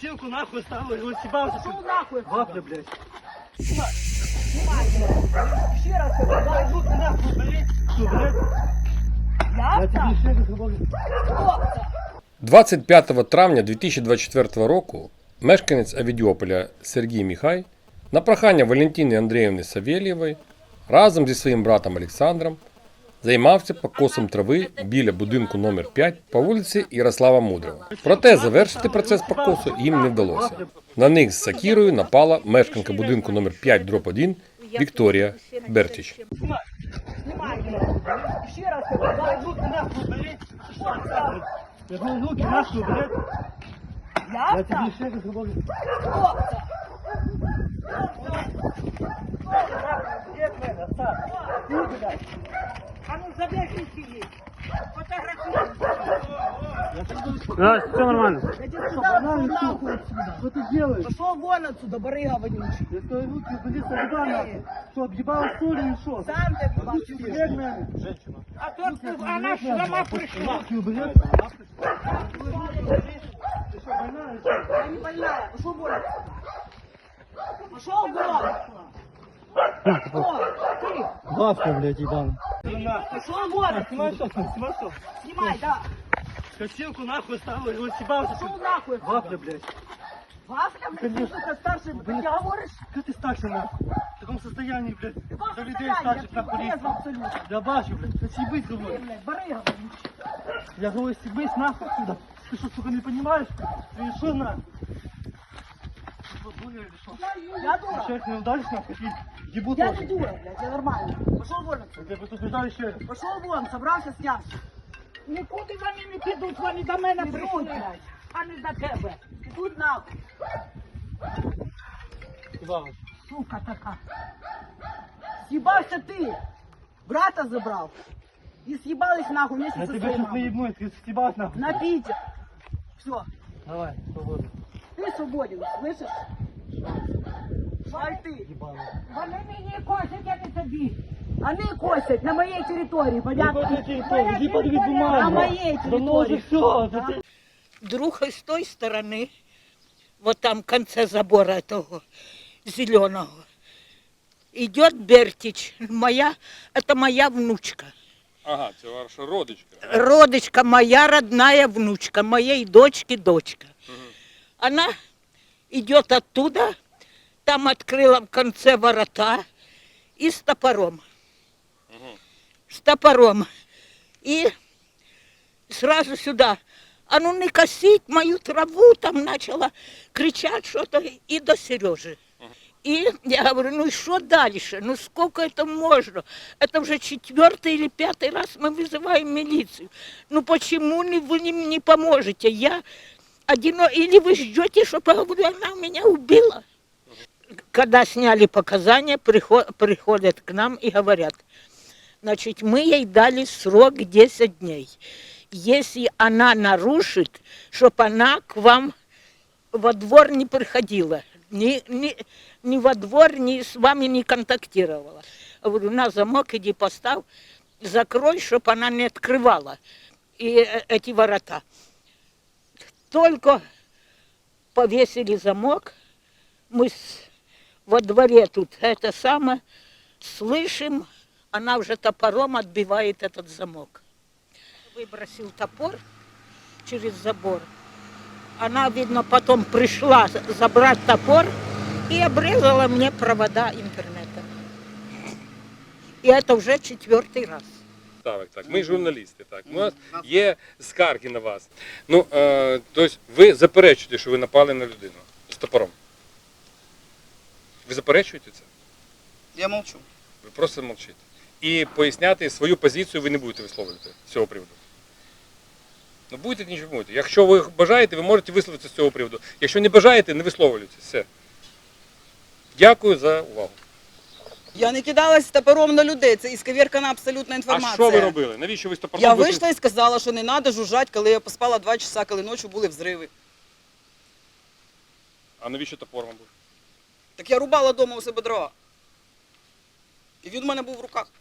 Силку нахуй ставил, его съебался. Пошел нахуй. Вафля, блядь. Еще раз Дай да, нахуй, блядь. Что, блядь? Я там. еще раз говорю. 25 травня 2024 року мешканець Авідіополя Сергій Міхай на прохання Валентини Андріївни Савєлєвої разом зі своїм братом Олександром займався покосом трави біля будинку номер 5 по вулиці Ярослава Мудрого. Проте завершити процес покосу їм не вдалося. На них з сакірою напала мешканка будинку номер 5 дроп 1 Вікторія Бертіч. Снимай. Снимай. Еще раз говорю, Да, все нормально. Я тебе сказал, пошел нахуй отсюда. Что ты делаешь? Пошел вон отсюда, барыга вонючий. Я твои руки, блядь, сюда нахуй. Что, объебал историю или что? Сам ты Руки бабки убери, наверное. Женщина. А тут она сама пришла. Руки убери. Ты что, больная или что? Я не больная. Пошел вон отсюда. Пошел вон. Кто? Ты. Вафля, блядь, ебаный. Пошел вон Снимай отсюда. что, снимай что. Снимай, да. Косилку нахуй ставил, его съебался. Пошел нахуй. Вафля, блядь. Вафля, блядь, ты, сука, старший, блядь, я говоришь? Как ты старше нахуй? В таком состоянии, блядь. Какого За людей состояния? старших Ты нахуй. трезво абсолютно. Я бачу, блядь. Да съебись, Ты, говорю. блядь, барыга вонючий. Я говорю, съебись нахуй отсюда. Ты что, сука, не понимаешь? Ты что нахуй? Ты что, дура или что? Я дура. Человек не удачно, нахуй, и ебут Я тоже. не дура, блядь, я нормально. Пошел вон отсюда. Я бы тут бежал еще раз. Пошел вон, собрався снявся. Нікуди вони не підуть, вони до мене прийшли, блядь, а не до тебе. Ідуть нахуй, Иван, сука така. З'їбався ти, брата забрав. І з'їбались нахуй вместе я со тебя своей сейчас мамой. наебну, ты съебался нахуй. На Питер. Все, Давай, свободно. ти свободен, слышиш? Шай ти. Ебаный. Вони мені косять, а не тобі. Вони косять на моїй території, Не понятно? по этой территории, иди подвиг На бумагу. моей Давно уже территории. все. друг с той стороны, вот там в конце забора того зеленого, идет Бертич, моя, это моя внучка. Ага, це ваша родичка. Родочка моя, родная внучка, моей дочки дочка. Она идет оттуда, там открыла в конце ворота и с топором. С топором. И сразу сюда. А ну не косить мою траву, там начала кричать что-то и до Сережи. И я говорю, ну и что дальше? Ну сколько это можно? Это уже четвертый или пятый раз мы вызываем милицию. Ну почему вы не, не поможете? Я одино... Или вы ждете, чтобы, я она меня убила? Когда сняли показания, приход- приходят к нам и говорят, значит, мы ей дали срок 10 дней. Если она нарушит, чтобы она к вам во двор не приходила, ни, ни, ни во двор, ни с вами не контактировала. Говорю, на замок иди поставь, закрой, чтобы она не открывала и э, эти ворота. Только повесили замок, мы с- во дворе тут это самое, слышим, она уже топором отбивает этот замок. Выбросил топор через забор. Она, видно, потом пришла забрать топор и обрезала мне провода интернета. И это уже четвертый раз. Так, так. Ми журналісти, так. У нас є скарги на вас. Ну, е, тобто ви заперечуєте, що ви напали на людину з топором. Ви заперечуєте це? Я молчу. Ви просто мовчите. І поясняти свою позицію ви не будете висловлювати з цього приводу. Ну будете нічого будете. Якщо ви бажаєте, ви можете висловитися з цього приводу. Якщо не бажаєте, не висловлюйтесь. Все. Дякую за увагу. Я не кидалась топором на людей. Це ісковіркана абсолютна А інформація. що ви робили? Навіщо ви з топором? Я вийшли? вийшла і сказала, що не треба жужжати, коли я поспала два часа, коли ночі були взриви. А навіщо топор вам був? Так я рубала вдома у себе дрова. І він в мене був в руках.